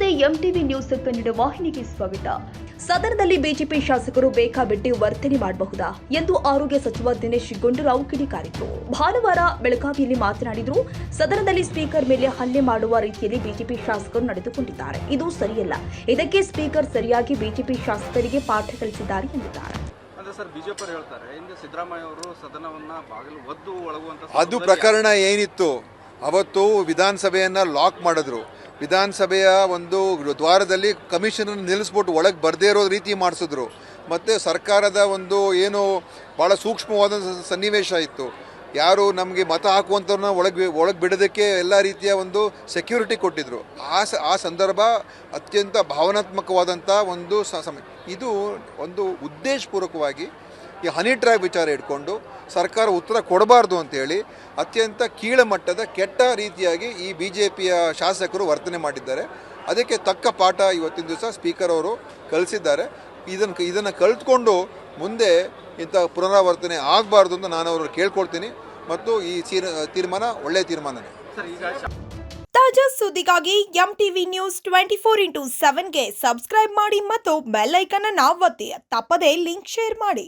MTV news Kannada ವಾಹಿನಿಗೆ ಸ್ವಾಗತ. ಸದನದಲ್ಲಿ ಬಿಜೆಪಿ ಶಾಸಕರು ಬೇಕಾಬಿಟ್ಟಿ ವರ್ತನೆ ಮಾಡಬಹುದಾ ಎಂದು ಆರೋಗ್ಯ ಸಚಿವ ದಿನೇಶ್ ಗುಂಡೂರಾವ್ ಕಿಡಿಕಾರಿದ್ರು. ಭಾನುವಾರ ಬೆಳಗಾವಿಯಲ್ಲಿ ಮಾತನಾಡಿದ್ರು ಸದನದಲ್ಲಿ ಸ್ಪೀಕರ್ ಮೇಲೆ ಹಲ್ಲೆ ಮಾಡುವ ರೀತಿಯಲ್ಲಿ ಬಿಜೆಪಿ ಶಾಸಕರು ನಡೆದುಕೊಂಡಿದ್ದಾರೆ. ಇದು ಸರಿಯಲ್ಲ. ಇದಕ್ಕೆ ಸ್ಪೀಕರ್ ಸರಿಯಾಗಿ ಬಿಜೆಪಿ ಶಾಸಕರಿಗೆ ಪಾಠ ಕಲಿಸಿದ್ದಾರೆ ಎಂದಿದ್ದಾರೆ. ಅಂದ್ರೆ ಸರ್ ಬಿಜೆಪಿ ಹೇಳ್ತಾರೆ ಹಿಂದೆ ಸಿದ್ದರಾಮಯ್ಯ ಅವರು ಸದನವನ್ನ ಬಾಗಿಲು ಒದ್ದು ಒಳಗುವಂತ ಅದು ಪ್ರಕರಣ ಏನಿತ್ತು? ಅವತ್ತು ವಿಧಾನಸಭೆಯನ್ನ ಲಾಕ್ ಮಾಡಿದ್ರು. ವಿಧಾನಸಭೆಯ ಒಂದು ದ್ವಾರದಲ್ಲಿ ಕಮಿಷನನ್ನು ನಿಲ್ಲಿಸ್ಬಿಟ್ಟು ಒಳಗೆ ಬರದೇ ಇರೋ ರೀತಿ ಮಾಡಿಸಿದ್ರು. ಮತ್ತು ಸರ್ಕಾರದ ಒಂದು ಏನು ಭಾಳ ಸೂಕ್ಷ್ಮವಾದ ಸನ್ನಿವೇಶ ಇತ್ತು. ಯಾರು ನಮಗೆ ಮತ ಹಾಕುವಂಥವ್ರನ್ನ ಒಳಗೆ ಒಳಗೆ ಬಿಡೋದಕ್ಕೆ ಎಲ್ಲ ರೀತಿಯ ಒಂದು ಸೆಕ್ಯೂರಿಟಿ ಕೊಟ್ಟಿದ್ದರು ಆ ಸ, ಆ ಸಂದರ್ಭ ಅತ್ಯಂತ ಭಾವನಾತ್ಮಕವಾದಂಥ ಒಂದು ಸಮಯ ಇದು ಒಂದು ಉದ್ದೇಶಪೂರ್ವಕವಾಗಿ ಈ ಹನಿ ಟ್ರ್ಯಾಪ್ ವಿಚಾರ ಇಟ್ಕೊಂಡು ಸರ್ಕಾರ ಉತ್ತರ ಕೊಡಬಾರ್ದು ಅಂತೇಳಿ ಅತ್ಯಂತ ಕೀಳಮಟ್ಟದ ಕೆಟ್ಟ ರೀತಿಯಾಗಿ ಈ ಬಿ ಜೆ ಪಿಯ ಶಾಸಕರು ವರ್ತನೆ ಮಾಡಿದ್ದಾರೆ. ಅದಕ್ಕೆ ತಕ್ಕ ಪಾಠ ಇವತ್ತಿನ ದಿವಸ ಸ್ಪೀಕರ್ ಅವರು ಕಲಿಸಿದ್ದಾರೆ. ಇದನ್ನು ಇದನ್ನು ಕಲಿತ್ಕೊಂಡು ಮುಂದೆ ಇಂಥ ಪುನರಾವರ್ತನೆ ಆಗಬಾರ್ದು ಅಂತ ನಾನು ಅವರು ಕೇಳ್ಕೊಳ್ತೀನಿ. ಮತ್ತು ಈ ತೀರ್- ತೀರ್ಮಾನ ಒಳ್ಳೆಯ ತೀರ್ಮಾನನೇ. ಸರ್ ಈಗ ತಾಜಾ ಸುದ್ದಿಗಾಗಿ M TV news twenty four into ಸೆವೆನ್ಗೆ subscribe ಮಾಡಿ ಮತ್ತು ಬೆಲ್ ಐಕನ್ ಅನ್ನು ಒತ್ತಿ. ತಪ್ಪದೇ ಲಿಂಕ್ ಶೇರ್ ಮಾಡಿ.